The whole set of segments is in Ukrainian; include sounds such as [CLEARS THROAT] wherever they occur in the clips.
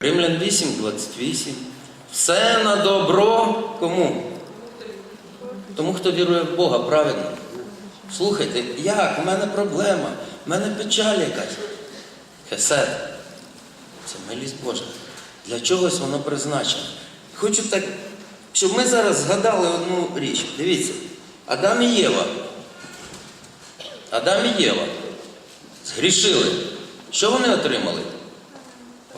Римлян 8, 28. Все на добро кому? Тому, хто вірує в Бога правильно. Слухайте, як? У мене проблема, в мене печаль якась. Хесед. Це милість Божа. Для чогось воно призначено. Хочу так, щоб ми зараз згадали одну річ. Дивіться, Адам і Єва. Адам і Єва згрішили. Що вони отримали?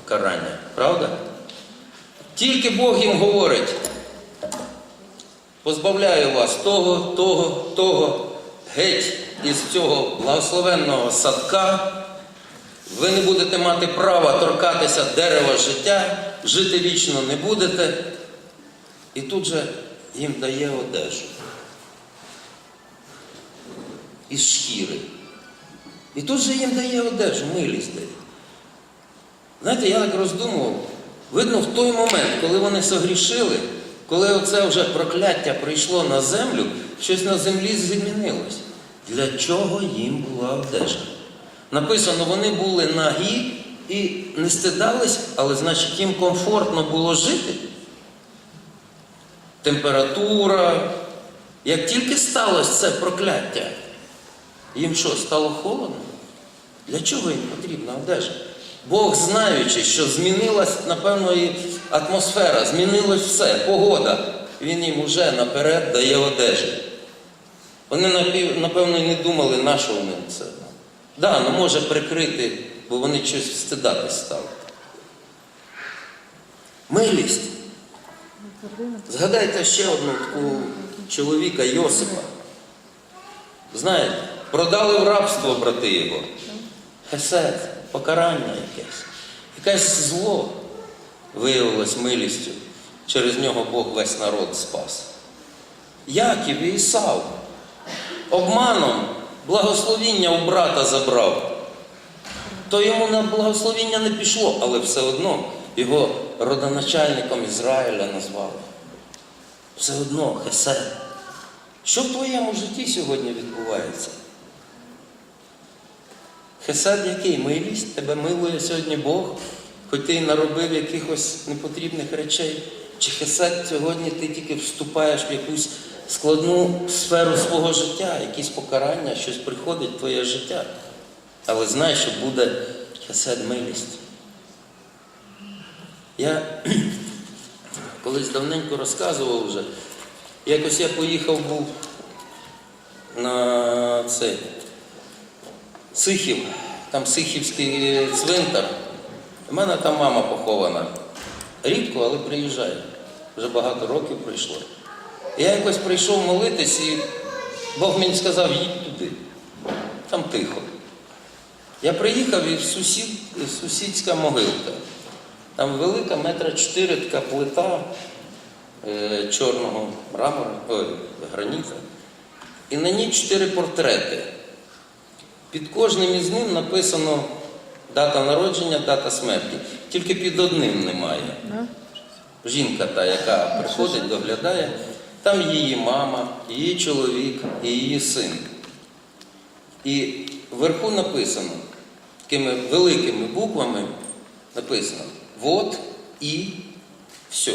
Покарання. Правда? Тільки Бог їм говорить, позбавляю вас того, того, того, геть із цього благословенного садка. Ви не будете мати права торкатися дерева життя, жити вічно не будете. І тут же їм дає одежу. Із шкіри. І тут же їм дає одежу, милість дає. Знаєте, я так роздумував. Видно, в той момент, коли вони согрішили, коли оце вже прокляття прийшло на землю, щось на землі змінилось. Для чого їм була одежа? Написано, вони були нагі і не стидались, але значить їм комфортно було жити. Температура. Як тільки сталося це прокляття, їм що, стало холодно? Для чого їм потрібна одежа? Бог, знаючи, що змінилась, напевно, і атмосфера, змінилось все, погода. Він їм уже наперед дає одежу. Вони, напевно, не думали, на що вони це. Да, ну може прикрити, бо вони щось встидатись стали. Милість. Згадайте ще одну таку чоловіка Йосипа. Знаєте, продали в рабство брати його. Хесед, покарання якесь. Якесь зло виявилось милістю. Через нього Бог весь народ спас. Яків і Ісав обманом благословіння у брата забрав. То йому на благословіння не пішло, але все одно його родоначальником Ізраїля назвали. Все одно Хесед. Що в твоєму житті сьогодні відбувається? Хесед який? Милість, тебе милує сьогодні Бог, хоч ти наробив якихось непотрібних речей. Чи хесед сьогодні ти тільки вступаєш в якусь складну сферу свого життя, якісь покарання, щось приходить в твоє життя. Але знай, що буде хесед милість. Я [CLEARS THROAT] колись давненько розказував вже, якось я поїхав був на цей Сихів, там Сихівський цвинтар. У мене там мама похована. Рідко, але приїжджає. Вже багато років пройшло. Я якось прийшов молитись, і Бог мені сказав, їдь туди. Там тихо. Я приїхав і сусід, сусідська могилка. Там велика метра чотири така плита е, чорного мрамора, ой, граніта. І на ній чотири портрети. Під кожним із ним написано дата народження, дата смерті. Тільки під одним немає. Жінка та, яка приходить, доглядає, там її мама, її чоловік і її син. І вверху написано такими великими буквами написано Вот і все.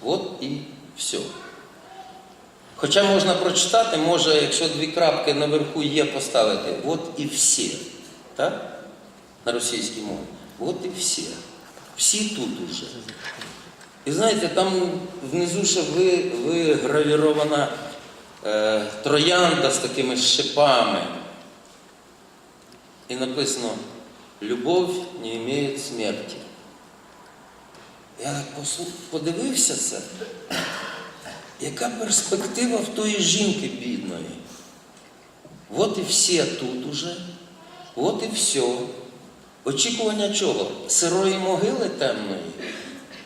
Вот і все. Хоча можна прочитати, може, якщо дві крапки наверху є, поставити от і всі. Так? На російській мові. От і всі. Всі тут уже. І знаєте, там внизу ще ви, вигравірована е, троянда з такими шипами. І написано Любов не має смерті. Я так подивився це. Яка перспектива в тої жінки бідної? От і всі тут уже, от і все. Очікування чого? Сирої могили темної?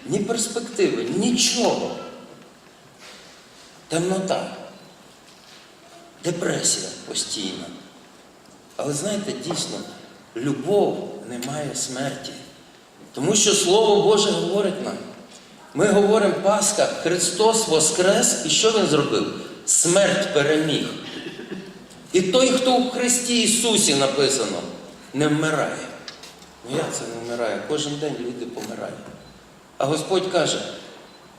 Ні перспективи, нічого. Темнота, депресія постійна. Але знаєте, дійсно, любов не має смерті. Тому що Слово Боже говорить нам. Ми говоримо Пасха, Христос Воскрес, і що Він зробив? Смерть переміг. І той, хто в Христі Ісусі написано, не вмирає. Ну як це не вмирає? Кожен день люди помирають. А Господь каже,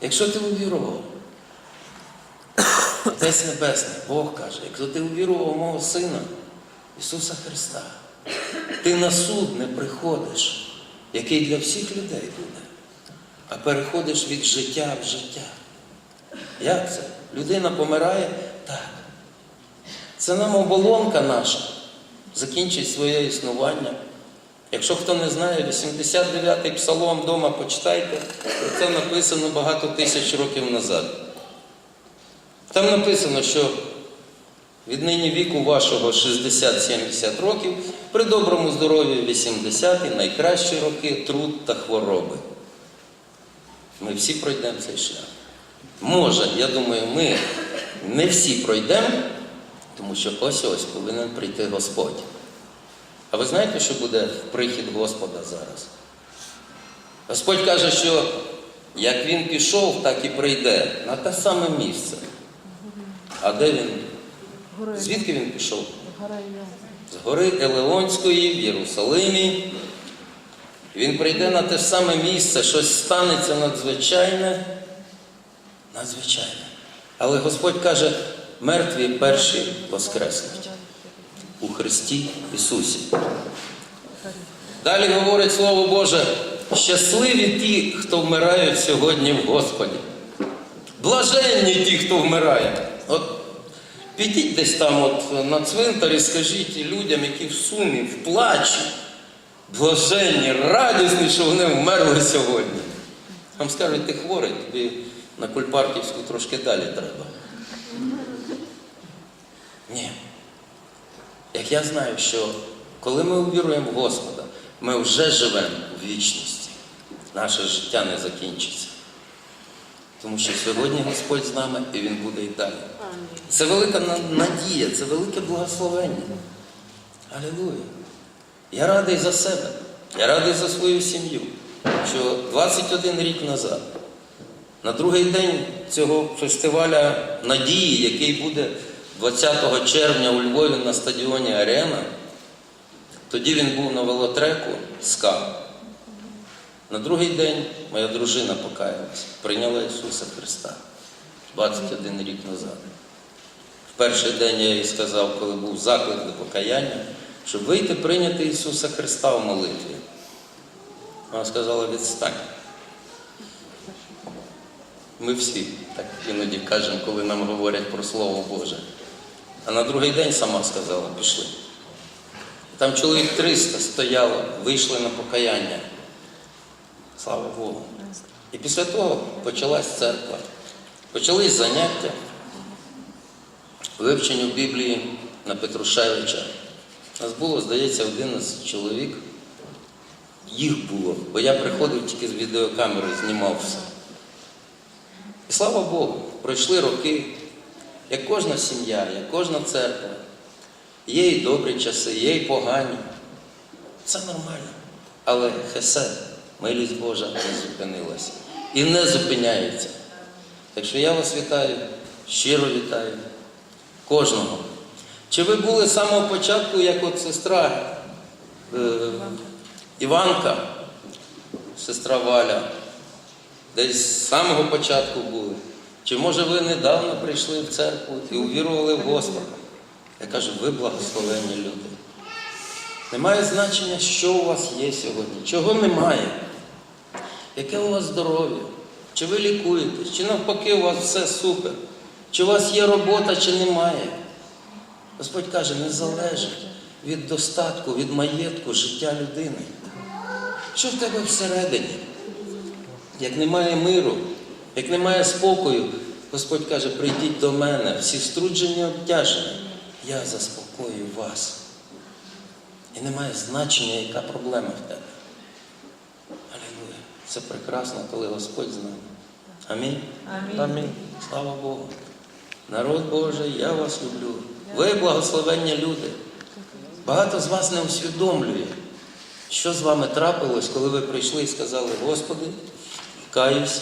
якщо ти увірував, Отець Небесний, Бог каже, якщо ти увірував мого Сина, Ісуса Христа, ти на суд не приходиш, який для всіх людей буде, а переходиш від життя в життя. Як це? Людина помирає так. Це нам оболонка наша закінчить своє існування. Якщо хто не знає, 89-й псалом вдома почитайте, це написано багато тисяч років назад. Там написано, що віднині віку вашого 60-70 років, при доброму здоров'ї 80 і найкращі роки труд та хвороби. Ми всі пройдемо цей шлях. Може, я думаю, ми не всі пройдемо, тому що ось ось повинен прийти Господь. А ви знаєте, що буде прихід Господа зараз? Господь каже, що як він пішов, так і прийде на те саме місце. А де він? Звідки він пішов? З гори Елеонської в Єрусалимі. Він прийде на те ж саме місце, щось станеться надзвичайне, надзвичайне. Але Господь каже, мертві перші воскреснуть у Христі Ісусі. Далі говорить Слово Боже, щасливі ті, хто вмирають сьогодні в Господі. Блаженні ті, хто вмирає. От підіть десь там от на цвинтар і скажіть людям, які в сумі, в плачі, блаженні, радісні, що вони вмерли сьогодні. Вам скажуть, ти хворий, тобі на Кульпарківську трошки далі треба. Ні. Як я знаю, що коли ми увіруємо в Господа, ми вже живемо в вічності. Наше життя не закінчиться. Тому що сьогодні Господь з нами і Він буде і далі. Це велика надія, це велике благословення. Алілуя. Я радий за себе, я радий за свою сім'ю, що 21 рік назад, на другий день цього фестиваля надії, який буде 20 червня у Львові на стадіоні Арена, тоді він був на велотреку СКА. На другий день моя дружина покаялась, прийняла Ісуса Христа 21 рік назад. В перший день я їй сказав, коли був заклик до покаяння, щоб вийти прийняти Ісуса Христа в молитві. Вона сказала, відстань. Ми всі так іноді кажемо, коли нам говорять про Слово Боже. А на другий день сама сказала, пішли. Там чоловік 300 стояло, вийшли на покаяння. Слава Богу. І після того почалась церква. Почались заняття, вивчення Біблії на Петрушевича. Нас було, здається, 11 чоловік. Їх було, бо я приходив тільки з відеокамери, знімав все. І слава Богу, пройшли роки, як кожна сім'я, як кожна церква. Є і добрі часи, є і погані. Це нормально. Але хесед, милість Божа не зупинилася. І не зупиняється. Так що я вас вітаю, щиро вітаю кожного. Чи ви були з самого початку, як от сестра е, Іванка, сестра Валя, десь з самого початку були? Чи може ви недавно прийшли в церкву і увірували в Господа? Я кажу, ви благословенні люди. Немає значення, що у вас є сьогодні, чого немає, яке у вас здоров'я, чи ви лікуєтесь, чи навпаки у вас все супер, чи у вас є робота, чи немає. Господь каже, не залежить від достатку, від маєтку життя людини. Що в тебе всередині? Як немає миру, як немає спокою, Господь каже, прийдіть до мене, всі струджені обтяжені, я заспокою вас. І немає значення, яка проблема в тебе. Алілуя. Це прекрасно, коли Господь з нами. Амінь. Амінь. Слава Богу. Народ Божий, я вас люблю. Ви благословенні люди. Багато з вас не усвідомлює, що з вами трапилось, коли ви прийшли і сказали, Господи, каюсь,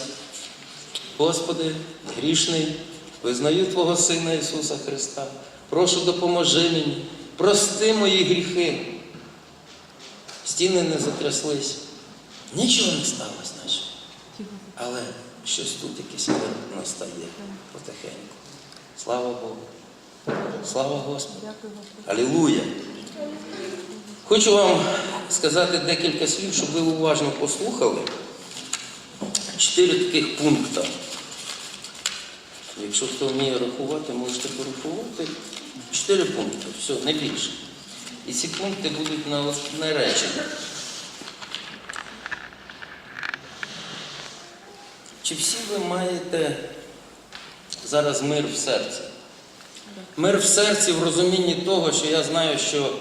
Господи, грішний, визнаю Твого Сина Ісуса Христа. Прошу, допоможи мені, прости мої гріхи. стіни не затряслись, нічого не сталося, наче. Але щось тут мир настає потихеньку. Слава Богу. Слава Господу. Алілуя! Хочу вам сказати декілька слів, щоб ви уважно послухали. Чотири таких пункти. Якщо хто вміє рахувати, можете порахувати. Чотири пункти, все, не більше. І ці пункти будуть на основне речення. Чи всі ви маєте зараз мир в серці? Мир в серці в розумінні того, що я знаю, що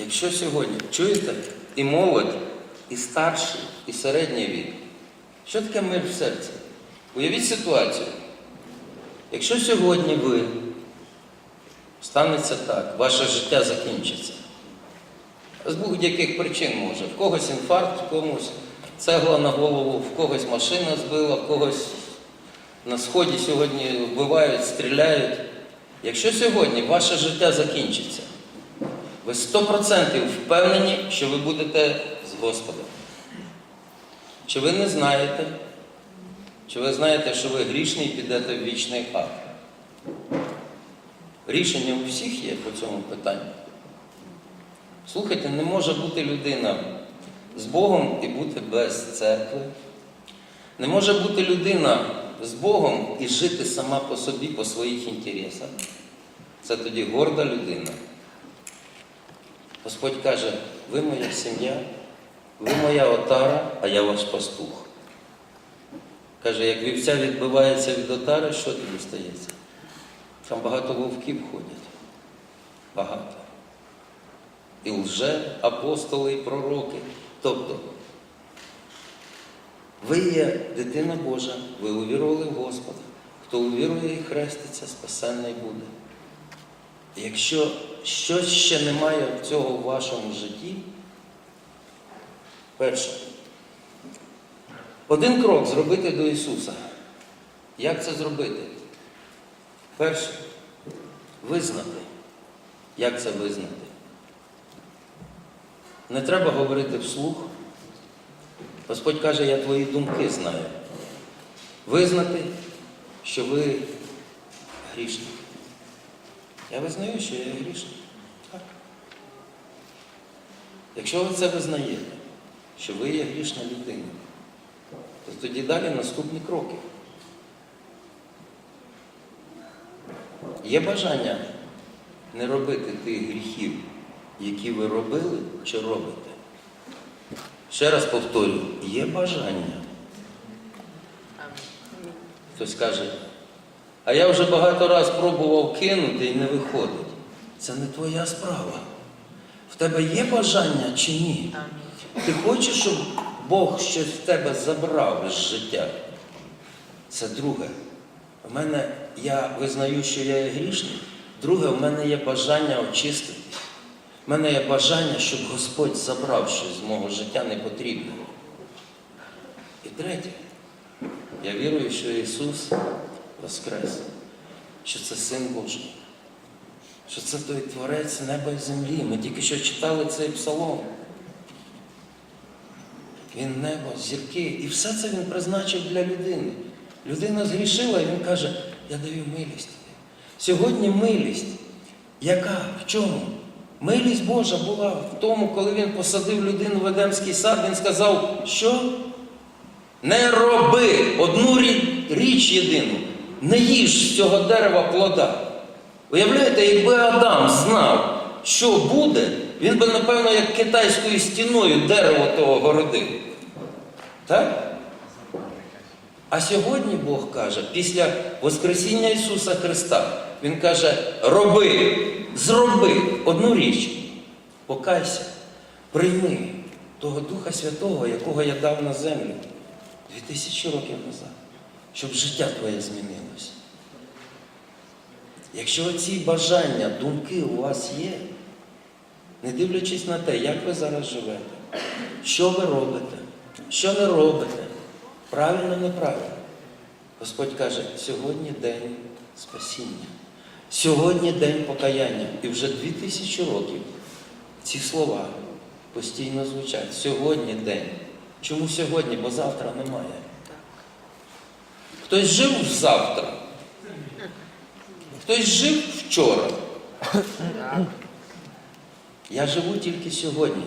якщо сьогодні чуєте і молодь, і старший, і середній вік, що таке мир в серці? Уявіть ситуацію. Якщо сьогодні ви станеться так, ваше життя закінчиться. З будь-яких причин може. В когось інфаркт, в комусь цегла на голову, в когось машина збила, в когось на сході сьогодні вбивають, стріляють. Якщо сьогодні ваше життя закінчиться, ви 100% впевнені, що ви будете з Господом. Чи ви не знаєте, чи ви знаєте, що ви грішний і підете в вічний ад? Рішення у всіх є по цьому питанню. Слухайте, не може бути людина з Богом і бути без церкви. Не може бути людина з Богом і жити сама по собі, по своїх інтересах. Це тоді горда людина. Господь каже, ви моя сім'я, ви моя отара, а я ваш пастух. Каже, як вівця відбивається від отари, що тоді стається? Там багато вовків ходять. Багато. І лже апостоли, і пророки. Тобто, ви є дитина Божа, ви увірували в Господа. Хто увірує і хреститься, спасенний буде. Якщо щось ще немає цього в вашому житті, перше, один крок зробити до Ісуса. Як це зробити? Перше, визнати. Як це визнати? Не треба говорити вслух. Господь каже, я твої думки знаю. Визнати, що ви грішні. Я визнаю, що я грішний. Так. Якщо ви це визнаєте, що ви є грішна людина, то тоді далі наступні кроки. Є бажання не робити тих гріхів, які ви робили чи робите. Ще раз повторю, є бажання. Хтось каже, а я вже багато разів пробував кинути і не виходить. Це не твоя справа. В тебе є бажання чи ні? Ти хочеш, щоб Бог щось в тебе забрав з життя? Це друге. У мене я визнаю, що я є грішний. Друге, в мене є бажання очиститись. У мене є бажання, щоб Господь забрав щось з мого життя непотрібного. І третє, я вірую, що Ісус Воскрес, що це Син Божий, що це той Творець неба і землі. Ми тільки що читали цей псалом. Він небо, зірки, і все це він призначив для людини. Людина згрішила, і він каже, я даю милість. Сьогодні милість. Яка? В чому? Милість Божа була в тому, коли він посадив людину в Едемський сад, він сказав, що? Не роби одну річ єдину, не їж з цього дерева плода. Уявляєте, якби Адам знав, що буде, він би, напевно, як китайською стіною дерево того городив. Так? А сьогодні Бог каже, після Воскресіння Ісуса Христа, Він каже, роби, зроби одну річ, покайся, прийми того Духа Святого, якого я дав на землю дві тисячі років назад, щоб життя твоє змінилося. Якщо ці бажання, думки у вас є, не дивлячись на те, як ви зараз живете, що ви робите, що не робите, правильно, неправильно. Господь каже, сьогодні день спасіння, сьогодні день покаяння. І вже дві тисячі років ці слова постійно звучать. Сьогодні день. Чому сьогодні? Бо завтра немає. Хтось жив завтра. Хтось жив вчора. Я живу тільки сьогодні.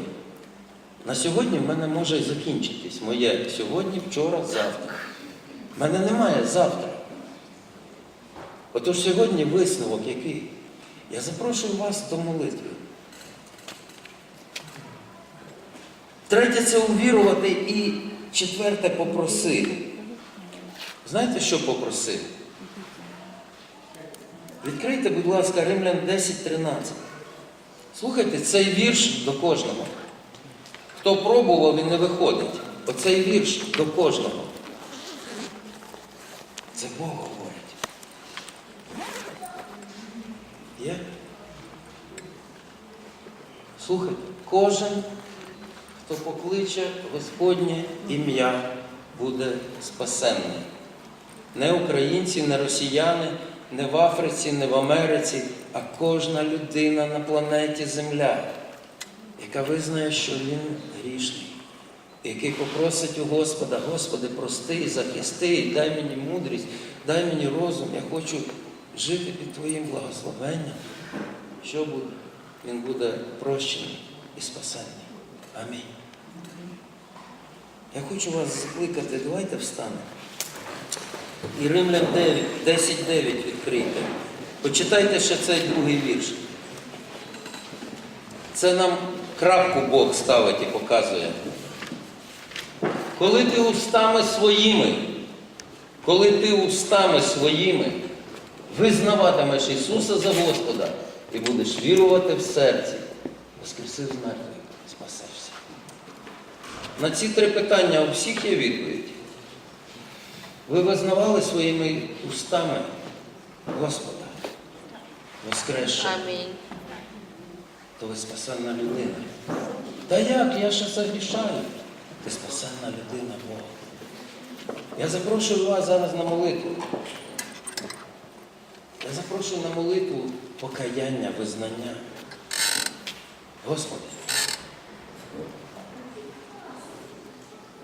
На сьогодні в мене може закінчитись моє сьогодні, вчора, завтра. В мене немає завтра. Отож сьогодні висновок який? Я запрошую вас до молитви. Третє це увірувати і четверте попроси. Знаєте, що попроси? Відкрийте, будь ласка, Римлян 10.13. Слухайте, цей вірш до кожного. Хто пробував, він не виходить. Оцей вірш до кожного. Це Бог говорить. Є? Слухайте, кожен, хто покличе Господнє ім'я, буде спасенний. Не українці, не росіяни, не в Африці, не в Америці, а кожна людина на планеті Земля, яка визнає, що він грішний, який попросить у Господа, Господи, прости, захисти, дай мені мудрість, дай мені розум, я хочу жити під Твоїм благословенням. Що буде? Він буде прощений і спасенний. Амінь. Я хочу вас закликати, давайте встанемо. І Римлян 9, 10.9 відкрийте. Почитайте ще цей другий вірш. Це нам крапку Бог ставить і показує. Коли ти устами своїми, коли ти устами своїми визнаватимеш Ісуса за Господа і будеш вірувати в серці, воскресив з мертвих, спасешся. На ці три питання у всіх є відповідь. Ви визнавали своїми устами Господа, воскресшого, Амінь. то ви спасенна людина. Та як? Я ще загрішаю. Ти спасенна людина Бога. Я запрошую вас зараз на молитву. Я запрошую на молитву покаяння, визнання. Господи.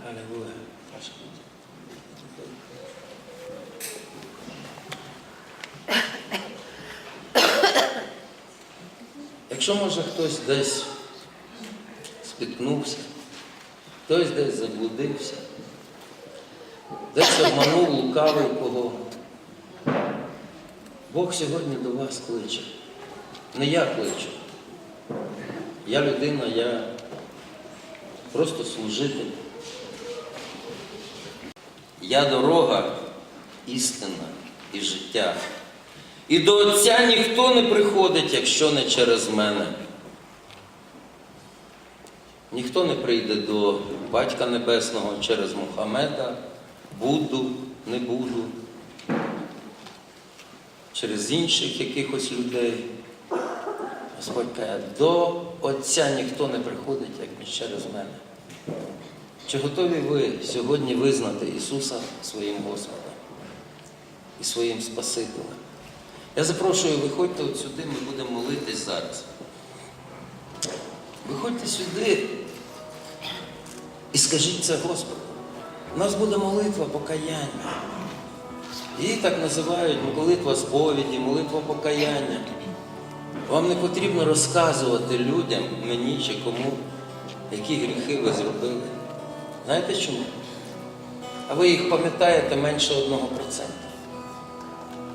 Аллилуйя. Ваша будь. Якщо може хтось десь спіткнувся, хтось десь заблудився, десь обманув лукавий кого, Бог сьогодні до вас кличе. Не я кличу. Я людина, я просто служитель. Я дорога, істина і життя. І до Отця ніхто не приходить, якщо не через мене. Ніхто не прийде до Батька Небесного через Мухаммеда, Будду, не буду, через інших якихось людей. Господь каже, до Отця ніхто не приходить, як через мене. Чи готові ви сьогодні визнати Ісуса своїм Господом і своїм Спасителем? Я запрошую, виходьте от сюди, ми будемо молитись зараз. Виходьте сюди і скажіть це Господу. У нас буде молитва покаяння. Її так називають молитва сповіді, молитва покаяння. Вам не потрібно розказувати людям, мені чи кому, які гріхи ви зробили. Знаєте чому? А ви їх пам'ятаєте менше одного процента.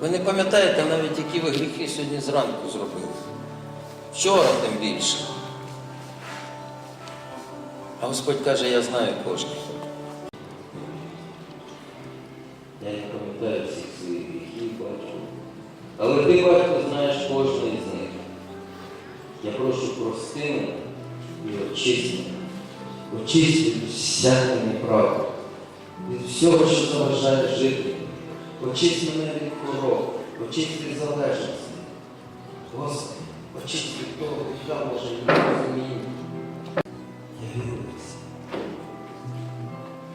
Ви не пам'ятаєте навіть, які ви гріхи сьогодні зранку зробили. Вчора тим більше. А Господь каже, я знаю кожного. Але ти, батько, знаєш кожного із них. Я прошу прости мене і очисти. Очисти від всякої неправди, від всього, що заважає жити. Очисти мене від хвороб, очисти від залежності. Господи, очисти від того гріха, може, розуміння. Я вірю це.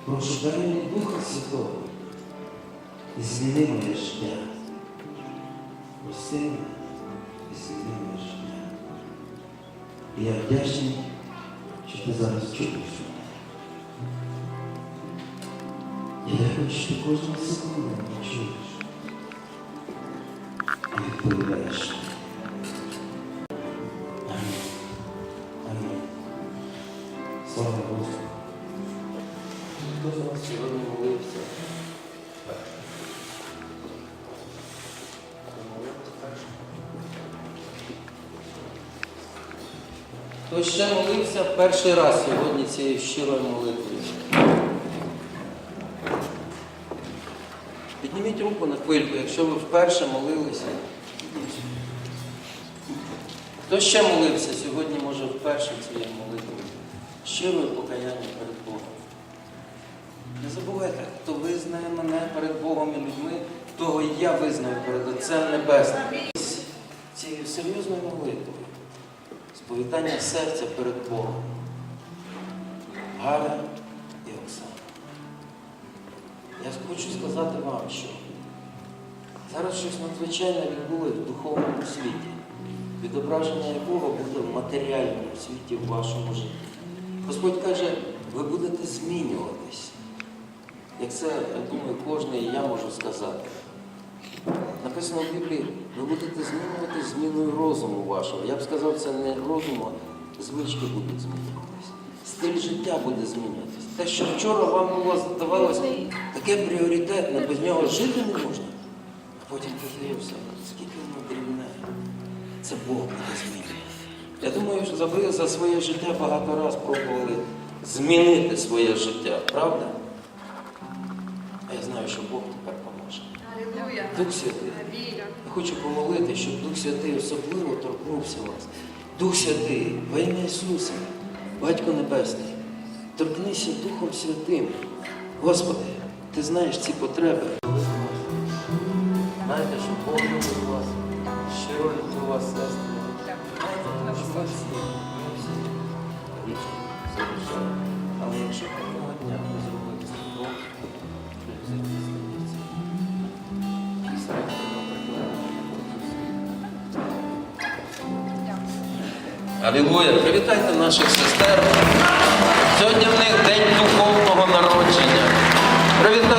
Прошу, дай мені Духа Святого і зміни моє життя. Мене і зміни життя. І я вдячний що ти зараз чуєш. І я хочу, що ти кожну секунду мене чуєш. І відповідаєш. Ще молився перший раз сьогодні цією щирою молитвою? Підніміть руку на хвильку, якщо ви вперше молилися. Хто ще молився сьогодні, може вперше цією молитвою? Щирою покаяння перед Богом. Не забувайте, хто визнає мене перед Богом і людьми, того і я визнаю перед Отцем Небесним. Цією серйозною молитвою сповідання серця перед Богом. Галя і Оксана. Я хочу сказати вам, що зараз щось надзвичайне відбулося в духовному світі, відображення якого буде в матеріальному світі в вашому житті. Господь каже, ви будете змінюватись. Як це, я думаю, кожен і я можу сказати. Написано в Біблії, ви будете змінювати зміною розуму вашого. Я б сказав, це не розуму, а звички будуть змінюватись. Стиль життя буде змінюватись. Те, що вчора вам було здавалося таке пріоритетне, без нього жити не можна. А потім подивився, скільки воно дрібне. Це Бог буде змінювати. Я думаю, що ви за своє життя багато разів пробували змінити своє життя, правда? А я знаю, що Бог тепер. Дух Святий. Я хочу помолити, щоб Дух Святий особливо торкнувся вас. Дух Святий, во ім'я Ісуса, Батько Небесний, торкнися Духом Святим. Господи, Ти знаєш ці потреби. Знаєте, що Бог любить вас, щиро любить вас, сестри. Що ми всі, ми всі річки залишаємо. Але якщо одного дня ви Алілуя! Привітайте наших сестер. Сьогодні в них день духовного народження. Привітайте.